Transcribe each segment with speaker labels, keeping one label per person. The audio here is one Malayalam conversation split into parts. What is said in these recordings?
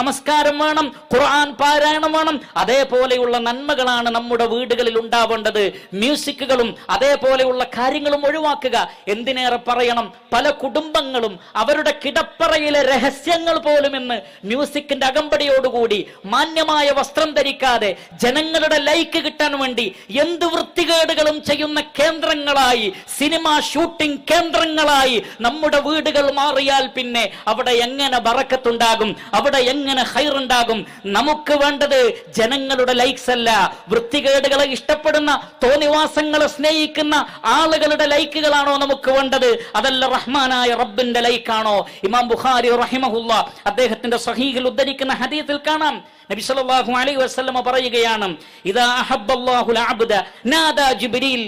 Speaker 1: നമസ്കാരം വേണം ഖുർആൻ പാരായണം വേണം. അതേപോലെയുള്ള നന്മകളാണ് നമ്മുടെ വീടുകളിൽ ഉണ്ടാവേണ്ടത്. മ്യൂസിക്കുകളും അതേപോലെയുള്ള കാര്യങ്ങളും ഒഴിവാക്കുക. എന്തിനേറെ പറയണം? പല കുടുംബങ്ങളും അവരുടെ കിടപ്പറയിലെ രഹസ്യങ്ങൾ പോലും ഇന്ന് മ്യൂസിക്കിന്റെ അകമ്പടിയോടുകൂടി മാന്യമായ വസ്ത്രം ധരിക്കാതെ ജനങ്ങളുടെ ലൈക്ക് കിട്ടാൻ വേണ്ടി എന്ത് വൃത്തികേടുകളും ചെയ്യുന്ന കേന്ദ്രങ്ങളായി സിനിമ ഷൂട്ടിംഗ് കേന്ദ്രങ്ങളായി നമ്മുടെ വീടുകൾ മാറിയാൽ പിന്നെ അവിടെ എങ്ങനെ ബറക്കത്തുണ്ടാകും? അവിടെ എങ്ങനെ ഹൈറുണ്ടാകും? നമുക്ക് വേണ്ടത് ജനങ്ങളുടെ ലൈക്സ് അല്ല. വൃത്തികേടുകളെ ഇഷ്ടപ്പെടുന്ന തോന്നിവാസങ്ങളെ സ്നേഹിക്കുന്ന ആളുകളുടെ ലൈക്കുകളാണോ നമുക്ക് വേണ്ടത്? അതല്ല റഹ്മാനായ റബ്ബിന്റെ ലൈക്കാണോ ഇമാം ബുഖാരി റഹിമഹുല്ല അദ്ദേഹത്തിന്റെ സഹീഹിൽ ഉദ്ധരിക്കുന്ന ഹദീത്തിൽ കാണാം. നബി സല്ലല്ലാഹു അലൈഹി വസല്ലം പറയുകയാണ് ഇദാ അഹബ്ബല്ലാഹുൽ അബ്ദ നാദാ ജിബ്രീൽ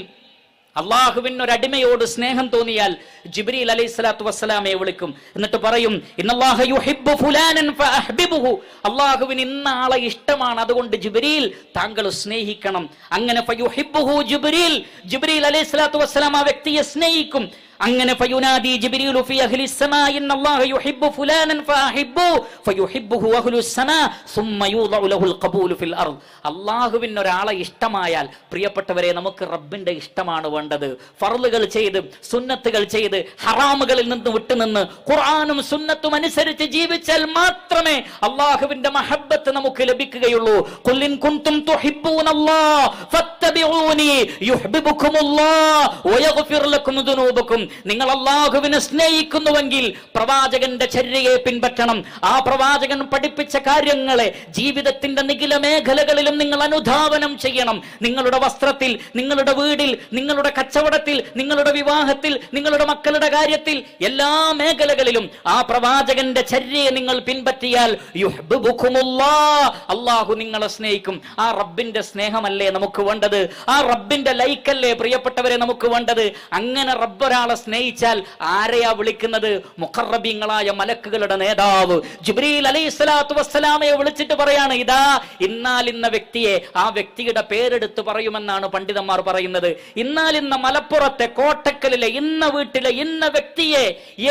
Speaker 1: അള്ളാഹുവിന് ഒരു അടിമയോട് സ്നേഹം തോന്നിയാൽ ജിബ്രീൽ അലൈഹി സ്വലാത്തു വസ്സലാമയെ വിളിക്കും. എന്നിട്ട് പറയും അള്ളാഹുവിന് ഇന്ന ആളെ ഇഷ്ടമാണ്. അതുകൊണ്ട് ജിബ്രീൽ താങ്കൾ സ്നേഹിക്കണം. അങ്ങനെ ജിബ്രീൽ. ജിബ്രീൽ അലൈഹി സ്വലാത്തു വസ്സലാം ആ വ്യക്തിയെ സ്നേഹിക്കും. അങ്ങനെ ഫയുനാദി യുഹിബ്ബു ഫുലാനൻ ഫഅഹിബ്ബു ഫയുഹിബ്ബുഹു ലഹുൽ ഫിൽ ഒരാളെ ഇഷ്ടമായാൽ പ്രിയപ്പെട്ടവരെ നമുക്ക് റബ്ബിന്റെ ഇഷ്ടമാണ് വേണ്ടത്. ഫർളുകൾ ചെയ്ത് സുന്നത്തുകൾ ചെയ്ത് ഹറാമുകളിൽ നിന്ന് വിട്ടുനിന്ന് ഖുർആനും സുന്നത്തും അനുസരിച്ച് ജീവിച്ചാൽ മാത്രമേ അള്ളാഹുവിന്റെ മഹബത്ത് നമുക്ക് ലഭിക്കുകയുള്ളൂ. കുല്ലിൻ കുന്തും തുഹിബ്ബൂന ലക്കും നിങ്ങൾ അള്ളാഹുവിനെ സ്നേഹിക്കുന്നുവെങ്കിൽ പ്രവാചകന്റെ ചര്യയെ പിൻപറ്റണം. ആ പ്രവാചകൻ പഠിപ്പിച്ച കാര്യങ്ങളെ ജീവിതത്തിന്റെ നിഖില മേഖലകളിലും നിങ്ങൾ അനുധാവനം ചെയ്യണം. നിങ്ങളുടെ വസ്ത്രത്തിൽ നിങ്ങളുടെ വീടിൽ നിങ്ങളുടെ കച്ചവടത്തിൽ നിങ്ങളുടെ വിവാഹത്തിൽ നിങ്ങളുടെ മക്കളുടെ കാര്യത്തിൽ എല്ലാ മേഖലകളിലും ആ പ്രവാചകന്റെ ചര്യയെ നിങ്ങൾ പിൻപറ്റിയാൽ അള്ളാഹു നിങ്ങളെ സ്നേഹിക്കും. ആ റബ്ബിന്റെ സ്നേഹമല്ലേ നമുക്ക് വേണ്ടത്? ആ റബ്ബിന്റെ ലൈക്കല്ലേ പ്രിയപ്പെട്ടവരെ നമുക്ക് വേണ്ടത്? അങ്ങനെ റബ്ബ് ഒരാളെ സ്നേഹിച്ചാൽ ആരെയാ വിളിക്കുന്നത്? മുഖറബിങ്ങളായ മലക്കുകളുടെ നേതാവ്. ജുബ്രീൽ അലൈഹി സ്വലാത്തു വസ്സലാമയെ വിളിച്ചിട്ട് പറയാണ് ഇതാ ഇന്നാൽ ഇന്ന വ്യക്തിയെ ആ വ്യക്തിയുടെ പേരെടുത്ത് പറയുമെന്നാണ് പണ്ഡിതന്മാർ പറയുന്നത്. ഇന്നാൽ ഇന്ന മലപ്പുറത്തെ കോട്ടക്കലിലെ ഇന്ന വീട്ടിലെ ഇന്ന വ്യക്തിയെ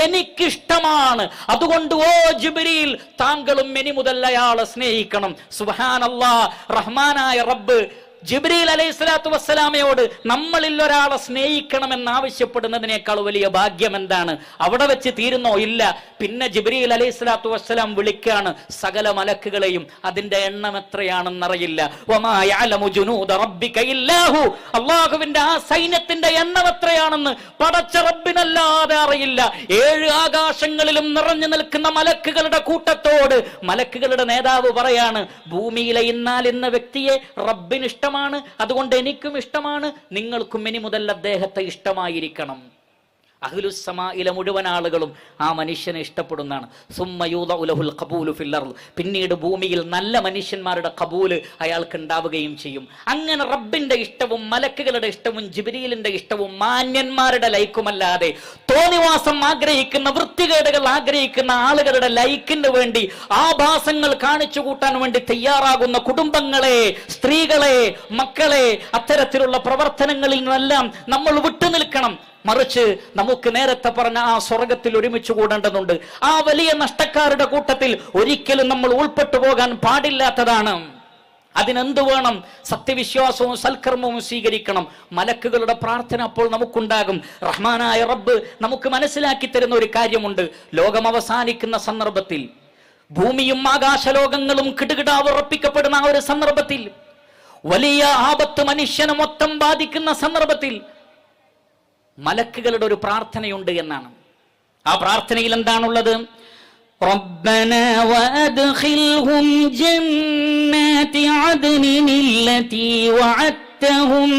Speaker 1: എനിക്കിഷ്ടമാണ്. അതുകൊണ്ട് ഓ ജിബ്രീൽ താങ്കളും ഇനി മുതൽ അയാളെ സ്നേഹിക്കണം. സുബാനല്ലാ റഹ്മാനായ റബ്ബ് ജിബ്രീൽ അലൈഹി സ്വലാത്തു വസ്സലാമയോട് നമ്മളിൽ ഒരാളെ സ്നേഹിക്കണമെന്ന് ആവശ്യപ്പെടുന്നതിനേക്കാൾ വലിയ ഭാഗ്യം എന്താണ്? അവിടെ വെച്ച് തീരുന്നോ? ഇല്ല. പിന്നെ ജിബ്രീൽ അലൈഹി സ്വലാത്തു വസ്സലാം വിളിക്കാണ് സകല മലക്കുകളെയും. അതിന്റെ എണ്ണം എത്രയാണെന്നറിയില്ല. അള്ളാഹുവിന്റെ ആ സൈന്യത്തിന്റെ എണ്ണം എത്രയാണെന്ന് പടച്ച റബ്ബിനല്ലാതെ അറിയില്ല. ഏഴ് ആകാശങ്ങളിലും നിറഞ്ഞു നിൽക്കുന്ന മലക്കുകളുടെ കൂട്ടത്തോട് മലക്കുകളുടെ നേതാവ് പറയാണ് ഭൂമിയിലെ ഇന്നാൽ ഇന്ന വ്യക്തിയെ റബ്ബിന് ഇഷ്ടമാണ്. അതുകൊണ്ട് എനിക്കും ഇഷ്ടമാണ്. നിങ്ങൾക്കും ഇനി മുതൽ അദ്ദേഹത്തെ ഇഷ്ടമായിരിക്കണം. അഹ്ലുസമായിലെ മുഴുവൻ ആളുകളും ആ മനുഷ്യനെ ഇഷ്ടപ്പെടുന്നതാണ്. സുമ്മയൂത ഉലഹുൽ ഖബൂലു ഫില്ലർ പിന്നീട് ഭൂമിയിൽ നല്ല മനുഷ്യന്മാരുടെ കബൂൽ അയാൾക്ക് ഉണ്ടാവുകയും ചെയ്യും. അങ്ങനെ റബ്ബിന്റെ ഇഷ്ടവും മലക്കുകളുടെ ഇഷ്ടവും ജിബിരിയിലിന്റെ ഇഷ്ടവും മാന്യന്മാരുടെ ലൈക്കുമല്ലാതെ തോന്നിവാസം ആഗ്രഹിക്കുന്ന വൃത്തികേടുകൾ ആഗ്രഹിക്കുന്ന ആളുകളുടെ ലൈക്കിന് വേണ്ടി ആഭാസങ്ങൾ കാണിച്ചു കൂട്ടാൻ വേണ്ടി തയ്യാറാകുന്ന കുടുംബങ്ങളെ സ്ത്രീകളെ മക്കളെ അത്തരത്തിലുള്ള പ്രവർത്തനങ്ങളിൽ നിന്നെല്ലാം നമ്മൾ വിട്ടുനിൽക്കണം. മറിച്ച് നമുക്ക് നേരത്തെ പറഞ്ഞ ആ സ്വർഗത്തിൽ ഒരുമിച്ച് കൂടേണ്ടതുണ്ട്. ആ വലിയ നഷ്ടക്കാരുടെ കൂട്ടത്തിൽ ഒരിക്കലും നമ്മൾ ഉൾപ്പെട്ടു പോകാൻ പാടില്ലാത്തതാണ്. അതിനെന്ത് വേണം? സത്യവിശ്വാസവും സൽക്കർമ്മവും സ്വീകരിക്കണം. മലക്കുകളുടെ പ്രാർത്ഥന അപ്പോൾ നമുക്കുണ്ടാകും. റഹ്മാനായ റബ്ബ് നമുക്ക് മനസ്സിലാക്കി തരുന്ന ഒരു കാര്യമുണ്ട്. ലോകം അവസാനിക്കുന്ന സന്ദർഭത്തിൽ ഭൂമിയും ആകാശലോകങ്ങളും കിടുകിടാ ഉറപ്പിക്കപ്പെടുന്ന ആ ഒരു സന്ദർഭത്തിൽ വലിയ ആപത്ത് മനുഷ്യനെ മൊത്തം ബാധിക്കുന്ന സന്ദർഭത്തിൽ മലക്കുകളുടെ ഒരു പ്രാർത്ഥനയുണ്ട് എന്നാണ് ആ പ്രാർത്ഥനയിൽ എന്താണുള്ളത്
Speaker 2: ربنا وأدخلهم جنات عدن التي وعدتهم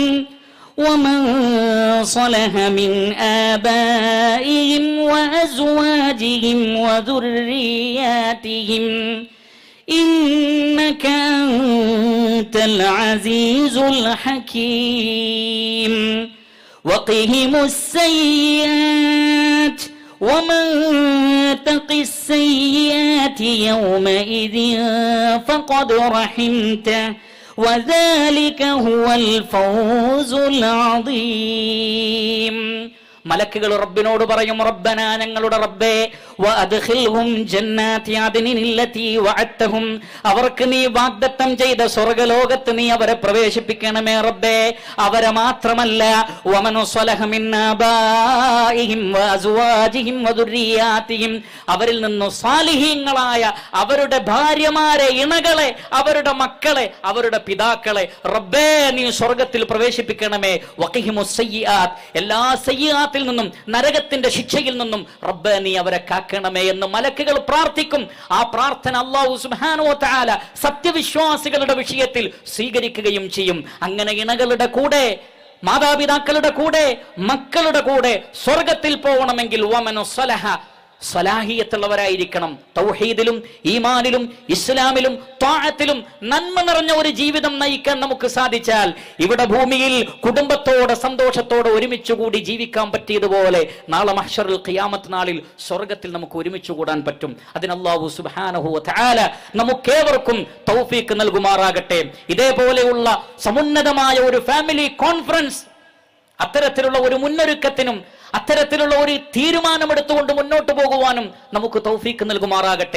Speaker 2: ومن صلح من آبائهم وأزواجهم وذرياتهم إنك أنت العزيز الحكيم وقهم السيئات ومن تق السيئات يومئذ فقد رحمته وذلك هو الفوز العظيم
Speaker 1: മലക്കുകൾ റബ്ബിനോട് പറയും റബ്ബന ഞങ്ങളുടെ റബ്ബേ അവർക്ക് നീ വാഗ്ദത്തം ചെയ്ത സ്വർഗലോകത്ത് നീ അവരെ പ്രവേശിപ്പിക്കണമേ റബ്ബേ. അവരെ മാത്രമല്ല അവരിൽ നിന്ന് സാലിഹീങ്ങളായ അവരുടെ ഭാര്യമാരെ ഇണകളെ അവരുടെ മക്കളെ അവരുടെ പിതാക്കളെ റബ്ബേ നീ സ്വർഗത്തിൽ പ്രവേശിപ്പിക്കണമേ. സയ്യാത്ത് എല്ലാ സയ്യാത്തിൽ നിന്നും നരകത്തിന്റെ ശിക്ഷയിൽ നിന്നും റബ്ബേ നീ അവരെ കാക്കണമേ എന്ന് മലക്കുകൾ പ്രാർത്ഥിക്കും. ആ പ്രാർത്ഥന അള്ളാഹു സുബ്ഹാനഹു താല സത്യവിശ്വാസികളുടെ വിഷയത്തിൽ സ്വീകരിക്കുകയും ചെയ്യും. അങ്ങനെ ഇണകളുടെ കൂടെ മാതാപിതാക്കളുടെ കൂടെ മക്കളുടെ കൂടെ സ്വർഗത്തിൽ പോകണമെങ്കിൽ വമനു സ്വലഹ സ്വലാഹിയത്തുള്ളവരായിരിക്കണം തൗഹീദിലും ഈമാനിലും ഇസ്ലാമിലും താഴത്തിലും നന്മ നിറഞ്ഞ ഒരു ജീവിതം നയിക്കാൻ നമുക്ക് സാധിച്ചാൽ ഇവിടെ ഭൂമിയിൽ കുടുംബത്തോടെ സന്തോഷത്തോടെ ഒരുമിച്ച് കൂടി ജീവിക്കാൻ പറ്റിയതുപോലെ നാളെ മഹ്ഷറുൽ ഖിയാമത്ത് നാളിൽ സ്വർഗത്തിൽ നമുക്ക് ഒരുമിച്ച് കൂടാൻ പറ്റും. അതിന് സുബാനഹു തആല നമുക്കേവർക്കും തൗഫീക്ക് നൽകുമാറാകട്ടെ. ഇതേപോലെയുള്ള സമുന്നതമായ ഒരു ഫാമിലി കോൺഫറൻസ് അത്തരത്തിലുള്ള ഒരു മുന്നൊരുക്കത്തിനും അത്തരത്തിലുള്ള ഒരു തീരുമാനമെടുത്തുകൊണ്ട് മുന്നോട്ട് പോകുവാനും നമുക്ക് തൗഫീക്ക് നൽകുമാറാകട്ടെ.